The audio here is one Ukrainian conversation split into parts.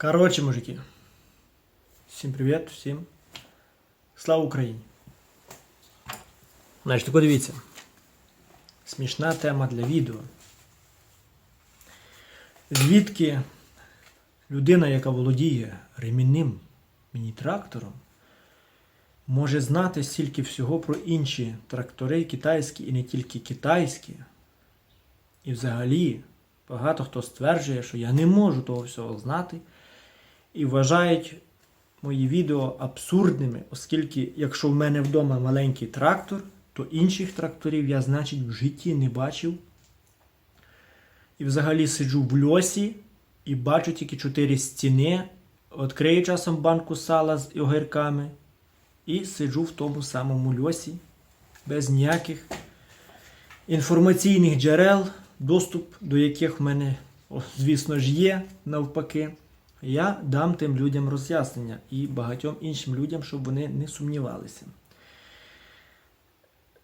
Коротше, мужики. Всім привіт, всім. Слава Україні. Значить, тако дивіться. Смішна тема для відео. Звідки людина, яка володіє ремінним міні-трактором, може знати стільки всього про інші трактори китайські і не тільки китайські. І взагалі багато хто стверджує, що я не можу того всього знати і вважають мої відео абсурдними, оскільки, якщо в мене вдома маленький трактор, то інших тракторів я, значить, в житті не бачив. І взагалі сиджу в льосі і бачу тільки чотири стіни, відкрию часом банку сала з огірками і сиджу в тому самому льосі без ніяких інформаційних джерел, доступ до яких в мене, звісно ж, є навпаки. Я дам тим людям роз'яснення і багатьом іншим людям, щоб вони не сумнівалися.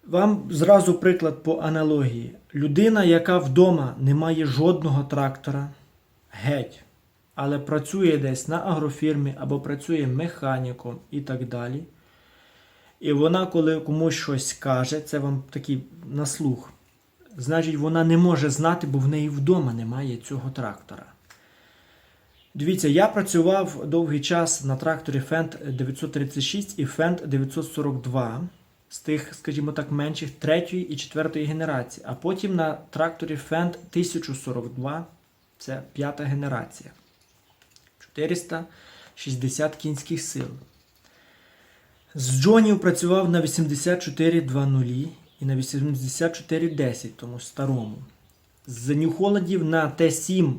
Вам зразу приклад по аналогії. Людина, яка вдома не має жодного трактора, геть, але працює десь на агрофірмі або працює механіком і так далі. І вона, коли комусь щось каже, це вам такий на слух, значить вона не може знати, бо в неї вдома немає цього трактора. Дивіться, я працював довгий час на тракторі Fendt 936 і Fendt 942 з тих, скажімо так, менших третьої і четвертої генерації, а потім на тракторі Fendt 1042, це п'ята генерація. 460 кінських сил. З Джонів працював на 84.2.0 і на 84.10, тому старому. З Нью-Холодів на Т7 е,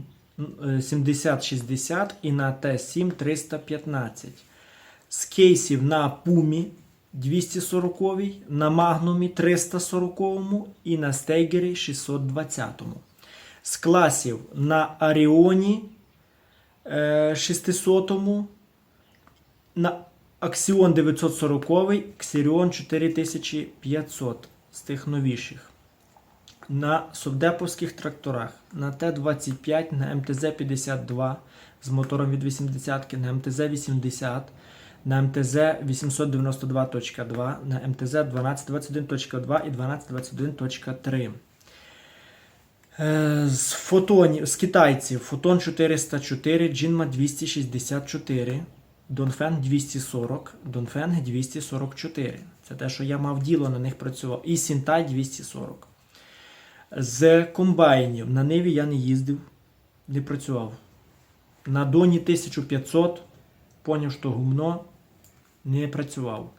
7060 і на Т7 315. З кейсів на Пумі 240, на Магнумі 340 і на Стейгері 620. З класів на Аріоні е, 600, на Аксіон 940, Xerion 4500 з тих новіших. На совдеповських тракторах на Т-25, на МТЗ-52 з мотором від 80, на МТЗ-80, на МТЗ 892.2, на МТЗ 1221.2 і 1221.3. Е, З фотонів, з китайців Фотон 404, Джинма 264, Донфен 240, Донфен 244. Це те, що я мав діло, на них працював. І Сінтай 240. З комбайнів на Ниві я не їздив, не працював. На Доні 1500, поняв, що гумно, не працював.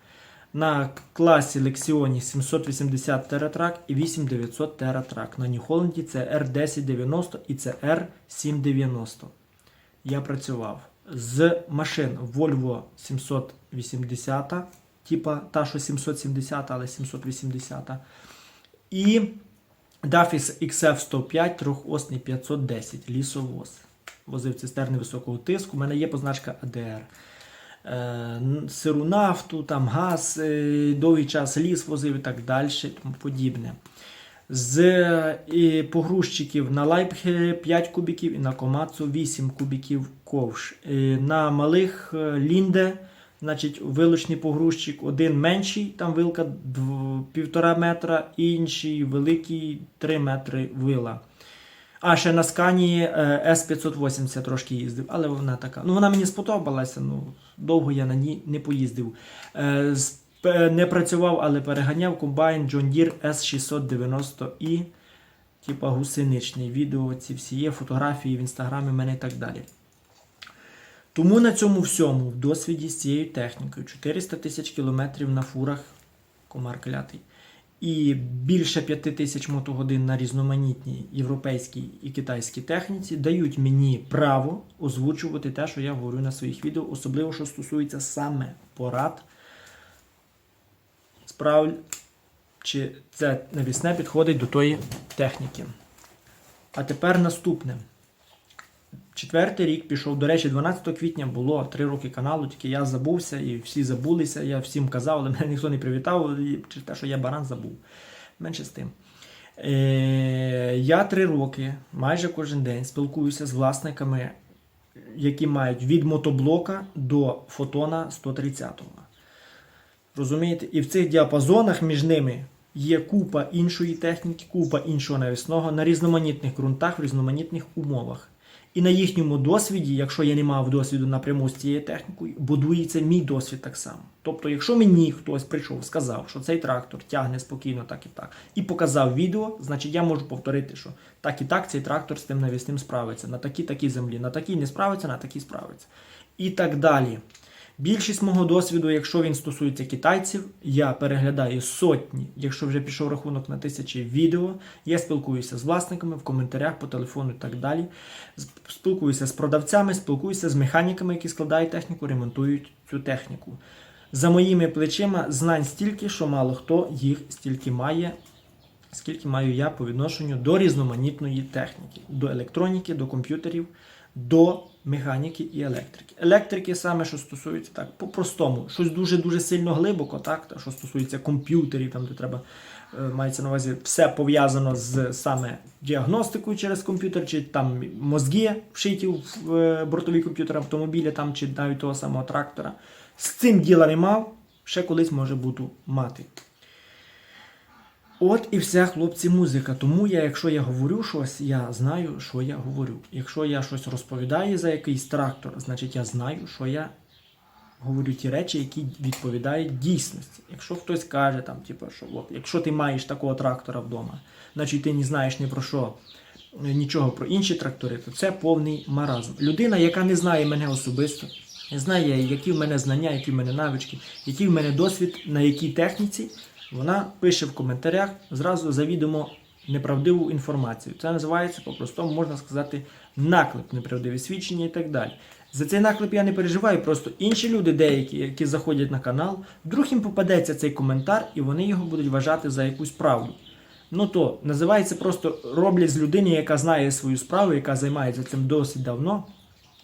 На класі Лексіоні 780 тератрак і 8900 тератрак. На Нью-Холланді це R1090 і це R790. Я працював. З машин Volvo 780, типа та, що 770, але 780. І Dafis XF105 трьохосний 510 лісовоз. Возив цистерни високого тиску. У мене є позначка ADR. Е, сиру нафту, там газ, е, довгий час ліс возив і так далі. Тому подібне. З і погрузчиків на Лайпхері 5 кубіків і на Комацу 8 кубіків ковш. Е, На малих е, Лінде, значить, вилучний погрузчик один менший, там вилка 1,5 метра, інший великий 3 метри вила. А ще на скані е, С580 трошки їздив, але вона така. Ну, вона мені сподобалася, ну, довго я на ній не поїздив. Е, пе- Не працював, але переганяв комбайн John Deere S690i, типа гусеничний. Відео ці всі є, фотографії в інстаграмі мене і так далі. Тому на цьому всьому в досвіді з цією технікою 400 тисяч кілометрів на фурах, комар клятий, і більше 5 тисяч мотогодин на різноманітній європейській і китайській техніці дають мені право озвучувати те, що я говорю на своїх відео, особливо що стосується саме порад, справ, чи це навісне підходить до тої техніки. А тепер наступне. Четвертий рік пішов, до речі, 12 квітня було 3 роки каналу, тільки я забувся і всі забулися. Я всім казав, але мене ніхто не привітав, через те, що я баран забув. Менше з тим. Е, я три роки майже кожен день спілкуюся з власниками які мають від мотоблока до фотона 130. Розумієте? І в цих діапазонах між ними є купа іншої техніки, купа іншого навісного на різноманітних ґрунтах, в різноманітних умовах. І на їхньому досвіді, якщо я не мав досвіду напряму з цією технікою, будується мій досвід так само. Тобто, якщо мені хтось прийшов, сказав, що цей трактор тягне спокійно, так і так, і показав відео, значить я можу повторити, що так і так цей трактор з тим навісним справиться, на такій такій землі, на такій не справиться, на такій справиться. І так далі. Більшість мого досвіду, якщо він стосується китайців, я переглядаю сотні, якщо вже пішов рахунок на тисячі відео, я спілкуюся з власниками в коментарях по телефону і так далі. Спілкуюся з продавцями, спілкуюся з механіками, які складають техніку, ремонтують цю техніку. За моїми плечима знань стільки, що мало хто їх стільки має, скільки маю я по відношенню до різноманітної техніки, до електроніки, до комп'ютерів, до механіки і електрики. Електрики саме, що стосується так, по-простому, щось дуже-дуже сильно глибоко, так, та, що стосується комп'ютерів, там, де треба, е, мається на увазі, все пов'язано з саме діагностикою через комп'ютер, чи там мозги вшиті в е, бортові комп'ютери автомобіля, там, чи навіть того самого трактора. З цим діла не мав, ще колись може буду мати. От і вся, хлопці, музика. Тому я, якщо я говорю щось, я знаю, що я говорю. Якщо я щось розповідаю за якийсь трактор, значить я знаю, що я говорю ті речі, які відповідають дійсності. Якщо хтось каже, там, типу, що от, якщо ти маєш такого трактора вдома, значить ти не знаєш ні про що. Нічого про інші трактори, то це повний маразм. Людина, яка не знає мене особисто, не знає, які в мене знання, які в мене навички, який в мене досвід, на якій техніці, вона пише в коментарях зразу завідомо неправдиву інформацію. Це називається по-простому, можна сказати, наклеп, неправдиві свідчення і так далі. За цей наклеп я не переживаю, просто інші люди, деякі, які заходять на канал, вдруг їм попадеться цей коментар, і вони його будуть вважати за якусь правду. Ну то називається просто роблять з людини, яка знає свою справу, яка займається цим досить давно.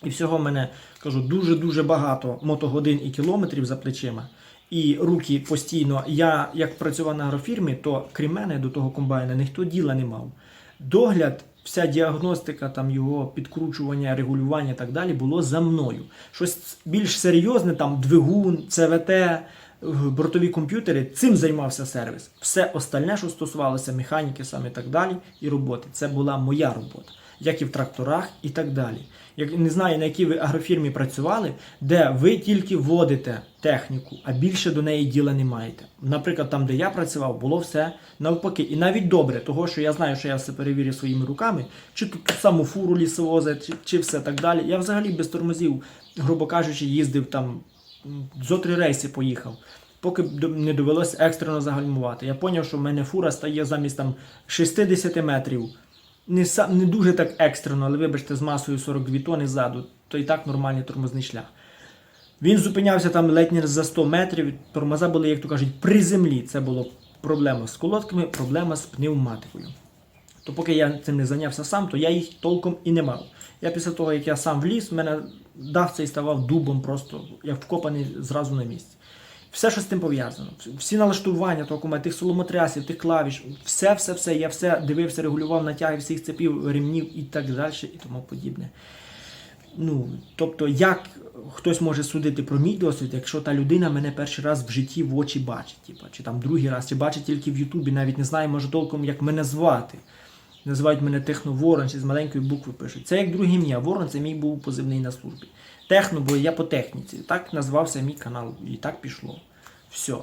І всього мене кажу дуже-дуже багато мотогодин і кілометрів за плечима. І руки постійно. Я як працював на агрофірмі, то крім мене до того комбайна ніхто діла не мав. Догляд, вся діагностика, там його підкручування, регулювання і так далі було за мною. Щось більш серйозне, там двигун, ЦВТ, бортові комп'ютери, цим займався сервіс. Все остальне, що стосувалося механіки, саме і так далі, і роботи, це була моя робота, як і в тракторах, і так далі. Як не знаю, на якій ви агрофірмі працювали, де ви тільки вводите техніку, а більше до неї діла не маєте. Наприклад, там, де я працював, було все навпаки. І навіть добре, того, що я знаю, що я все перевірю своїми руками, чи ту саму фуру лісовози, чи, чи все так далі. Я взагалі без тормозів, грубо кажучи, їздив там зо три рейси поїхав. Поки не довелося екстрено загальмувати. Я зрозумів, що в мене фура стає замість там 60 метрів. Не, сам, не дуже так екстрено, але вибачте, з масою 42 тони ззаду, то і так нормальний тормозний шлях. Він зупинявся там ледь не за 100 метрів. Тормоза були, як то кажуть, при землі. Це було проблема з колодками, проблема з пневматикою. То поки я цим не зайнявся сам, то я їх толком і не мав. Я після того, як я сам вліз, мене дах цей ставав дубом просто, як вкопаний зразу на місці. Все, що з тим пов'язано. Всі налаштування того кума, тих соломотрясів, тих клавіш, все, все, все. Я все дивився, регулював натяги всіх цепів, ремнів і так далі, і тому подібне. Ну, тобто, як хтось може судити про мій досвід, якщо та людина мене перший раз в житті в очі бачить, типу, чи там другий раз, чи бачить тільки в Ютубі, навіть не знає, може толком, як мене звати. Називають мене Техно-Ворон, чи з маленької букви пишуть. Це як друге ім'я. Ворон це мій був позивний на службі. Техно, бо я по техніці. Так назвався мій канал, і так пішло. Все.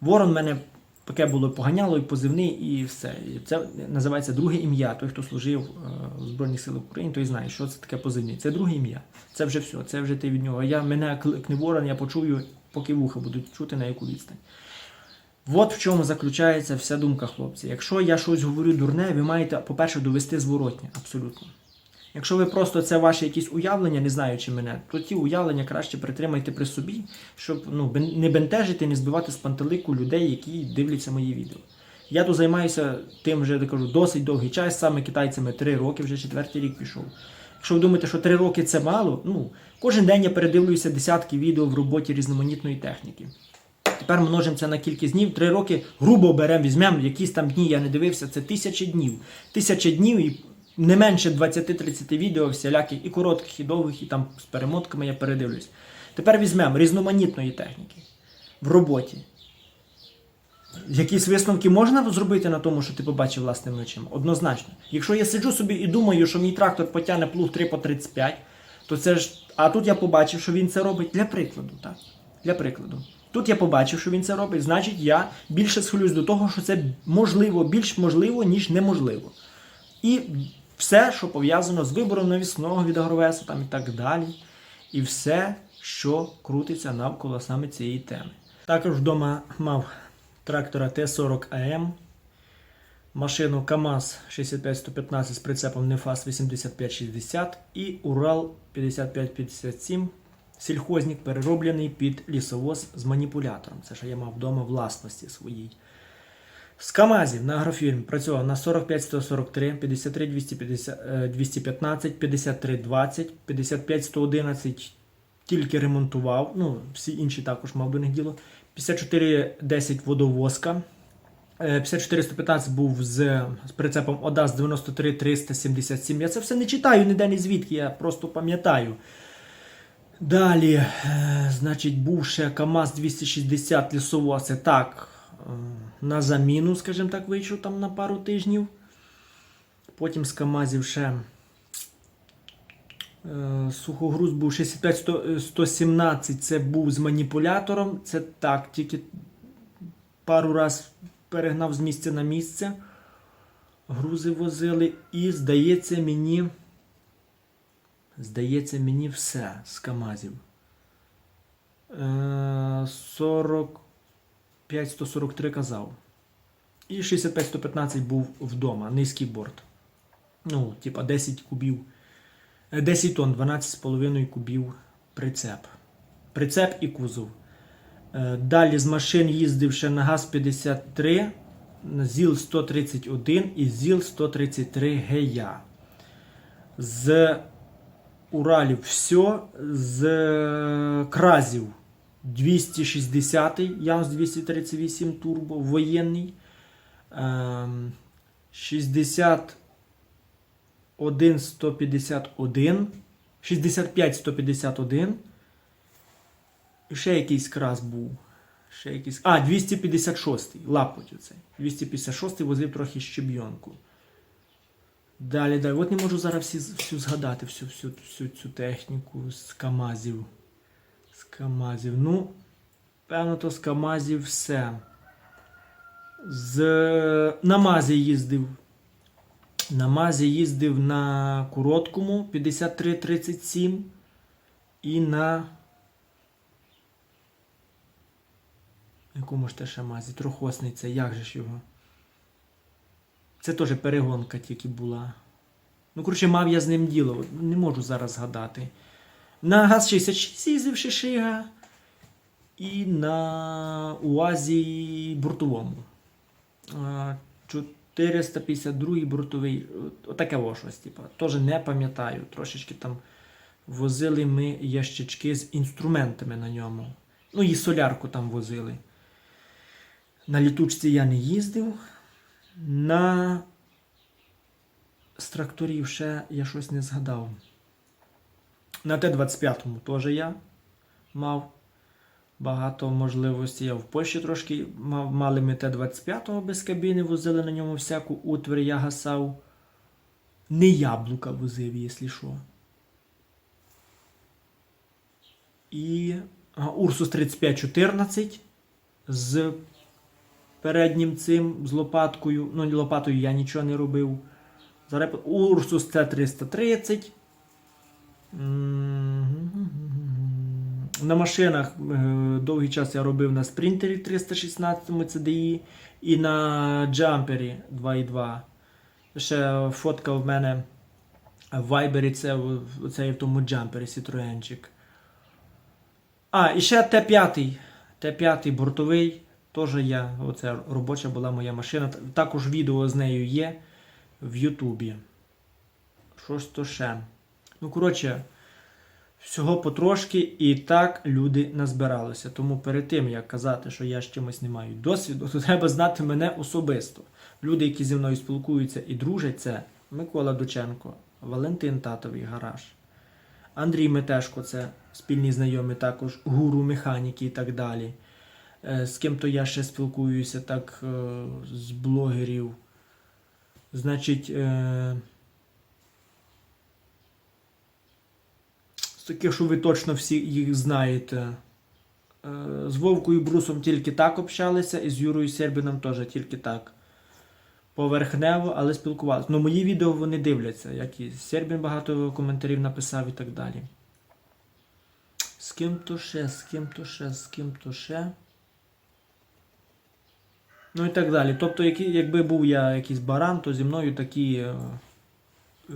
Ворон мене таке було поганяло, і позивний, і все. Це називається друге ім'я. Той, хто служив е, в Збройних силах України, той знає, що це таке позивний. Це друге ім'я. Це вже все, це вже ти від нього. Я мене кликне ворон, я почую, поки вуха будуть чути на яку відстань. От в чому заключається вся думка, хлопці. Якщо я щось говорю дурне, ви маєте, по-перше, довести зворотнє, абсолютно. Якщо ви просто це ваші якісь уявлення, не знаючи мене, то ті уявлення краще притримайте при собі, щоб ну, не бентежити, не збивати з пантелику людей, які дивляться мої відео. Я тут займаюся тим вже кажу, досить довгий час, саме китайцями три роки, вже четвертий рік пішов. Якщо ви думаєте, що три роки це мало, ну кожен день я передивлюся десятки відео в роботі різноманітної техніки. Тепер множимо це на кількість днів. Три роки грубо беремо, візьмемо якісь там дні, я не дивився, це тисячі днів. Тисяча днів і не менше 20-30 відео, всіляких і коротких, і довгих, і там з перемотками я передивлюсь. Тепер візьмемо різноманітної техніки в роботі. Якісь висновки можна зробити на тому, що ти побачив власними очима? Однозначно. Якщо я сиджу собі і думаю, що мій трактор потягне плуг 3 по 35, то це ж. А тут я побачив, що він це робить для прикладу. так? Для прикладу. Тут я побачив, що він це робить, значить я більше схилюсь до того, що це можливо, більш можливо, ніж неможливо. І все, що пов'язано з вибором навісного від агровеса там і так далі. І все, що крутиться навколо саме цієї теми. Також вдома мав трактора Т-40АМ, машину КАМАЗ 65115 з прицепом Нефас 8560 і Урал 5557 сільхозник перероблений під лісовоз з маніпулятором. Це що я мав вдома власності своїй. З КАМАЗів на агрофірмі працював на 45 143, 53 250, е, 215, 53 20, 55 111 тільки ремонтував. Ну, всі інші також мав до них діло. 54 10 водовозка. Е, 54 115 був з, з прицепом ОДАС 93 377. Я це все не читаю ніде ні звідки, я просто пам'ятаю. Далі, е, значить, був ще КАМАЗ 260 лісово, це так, е, на заміну, скажімо так, вийшов там на пару тижнів. Потім з Камазів ще е, сухогруз був 65-117, е, це був з маніпулятором. Це так, тільки пару раз перегнав з місця на місце. Грузи возили, і, здається, мені. Здається, мені все з Камазів. Е, 40. 5143 казав. І 65115 був вдома, низький борт. Ну, типа 10 кубів, е, 10 тонн, 12,5 кубів прицеп. Прицеп і кузов. Е, далі з машин їздив ще на ГАЗ-53, ЗІЛ-131 і ЗІЛ-133 ГЯ. З Уралів все, з Кразів 260 Янс 238 турбо, воєнний. Ем, 61 151, 65 151. І ще якийсь крас був. Ще якийсь. А, 256 лапоть оцей. 256 возив трохи щебйонку. Далі, далі. От не можу зараз всі, всю згадати, всю, всю, всю цю техніку з КАМАЗів. З КАМАЗів. Ну, певно, то з КАМАЗів все. З... На Мазі їздив. На Мазі їздив на короткому 5337 і на. Якому ж те ще Мазі? Трохосний це, як же ж його? Це теж перегонка тільки була. Ну, коротше, мав я з ним діло, не можу зараз згадати. На ГАЗ-66 їздив Шишига і на УАЗі бортовому. А, 452 бортовий. от- Отаке во щось, типу. Теж не пам'ятаю. Трошечки там возили ми ящички з інструментами на ньому. Ну і солярку там возили. На літучці я не їздив. На з тракторів ще я щось не згадав. На Т-25 теж я мав багато можливостей. Я в Польщі трошки мав, мали ми Т-25 без кабіни, возили на ньому всяку утвір, я гасав. Не яблука возив, якщо що. І Урсус 3514 з переднім цим, з лопаткою. Ну, лопатою я нічого не робив. Зараз Урсус Т330. На машинах е, довгий час я робив на спринтері 316 CDI і на джампері 2.2. Ще фотка в мене в Вайбері, це, це в тому джампері Citroenчик. А, і ще Т5. Т5 бортовий. Теж я, оце робоча була моя машина. Також відео з нею є в Ютубі. Що ж то ще? Ну, коротше, всього потрошки і так люди назбиралися. Тому перед тим, як казати, що я з чимось не маю досвіду, то треба знати мене особисто. Люди, які зі мною спілкуються і дружать, це Микола Дученко, Валентин Татовий гараж. Андрій Метешко, це спільний знайомий також, гуру механіки і так далі. Е, З ким то я ще спілкуюся, так е, з блогерів. Значить, е, з таких, що ви точно всі їх знаєте. Е, З Вовкою Брусом тільки так общалися, і з Юрою Сербіном теж тільки так. Поверхнево, але спілкувалися. Ну, мої відео вони дивляться, як і Сербін багато коментарів написав і так далі. З ким то ще, з ким то ще, з ким то ще. Ну і так далі. Тобто, якби був я якийсь баран, то зі мною такі е, е,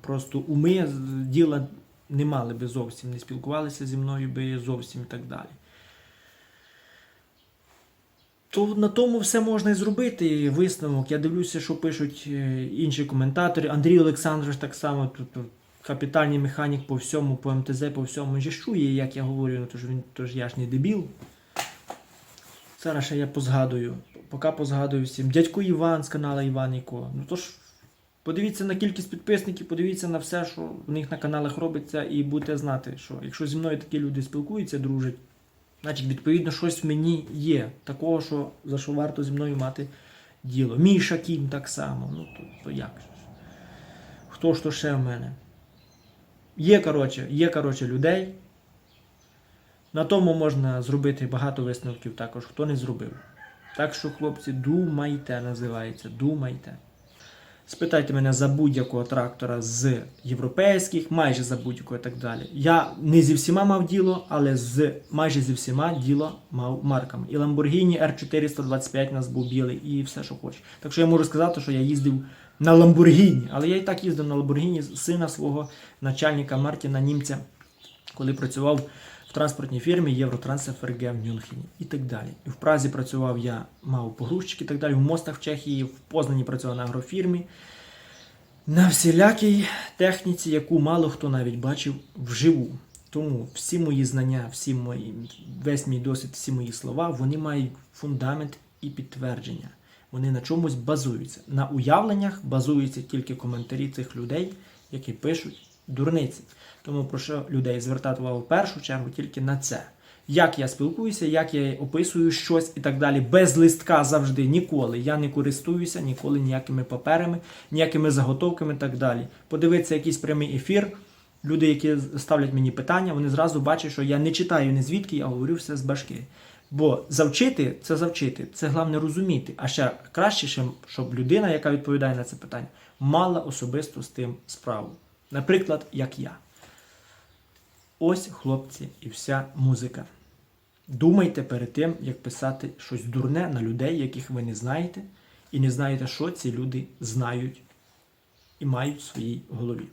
просто уми діла не мали би зовсім, не спілкувалися зі мною би зовсім і так далі. То на тому все можна і зробити. Висновок. Я дивлюся, що пишуть е, інші коментатори. Андрій Олександрович так само тут капітальний механік по всьому, по МТЗ, по всьому. Він же чує, як я говорю, ну, тож він тож я ж не дебіл. Зараз ще я позгадую. Поки позгадую всім. Дядько Іван з каналу Іван Іко. Ну тож, подивіться на кількість підписників, подивіться на все, що в них на каналах робиться, і будете знати, що якщо зі мною такі люди спілкуються, дружать, значить, відповідно, щось в мені є. Такого, що за що варто зі мною мати діло. Міша Кім так само. Ну, то, то як? Хто ж то ще в мене? Є, коротше, є, коротше, людей. На тому можна зробити багато висновків також, хто не зробив. Так що, хлопці, думайте, називається, думайте. Спитайте мене за будь-якого трактора з європейських, майже за будь-якого і так далі. Я не зі всіма мав діло, але з майже зі всіма діло мав марками. І Lamborghini R425 у нас був білий, і все, що хочеш. Так що я можу сказати, що я їздив на Lamborghini, але я і так їздив на Lamborghini сина свого начальника Мартіна Німця, коли працював в транспортній фірмі Євротранс ФРГ в Мюнхені і так далі. І в Празі працював я, мав погрузчик і так далі, в мостах в Чехії, в Познані працював на агрофірмі. На всілякій техніці, яку мало хто навіть бачив вживу. Тому всі мої знання, всі мої, весь мій досвід, всі мої слова, вони мають фундамент і підтвердження. Вони на чомусь базуються. На уявленнях базуються тільки коментарі цих людей, які пишуть дурниці. Тому прошу людей звертати увагу в першу чергу тільки на це. Як я спілкуюся, як я описую щось і так далі. Без листка завжди ніколи. Я не користуюся ніколи ніякими паперами, ніякими заготовками і так далі. Подивитися якийсь прямий ефір. Люди, які ставлять мені питання, вони зразу бачать, що я не читаю ні звідки, я говорю все з башки. Бо завчити це завчити, це головне розуміти. А ще краще, щоб людина, яка відповідає на це питання, мала особисто з тим справу. Наприклад, як я. Ось, хлопці, і вся музика. Думайте перед тим, як писати щось дурне на людей, яких ви не знаєте, і не знаєте, що ці люди знають і мають в своїй голові.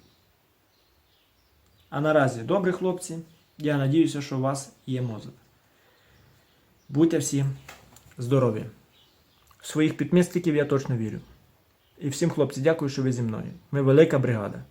А наразі, добре, хлопці, я надіюся, що у вас є мозок. Будьте всі здорові. Своїх підмісників я точно вірю. І всім, хлопці, дякую, що ви зі мною. Ми велика бригада.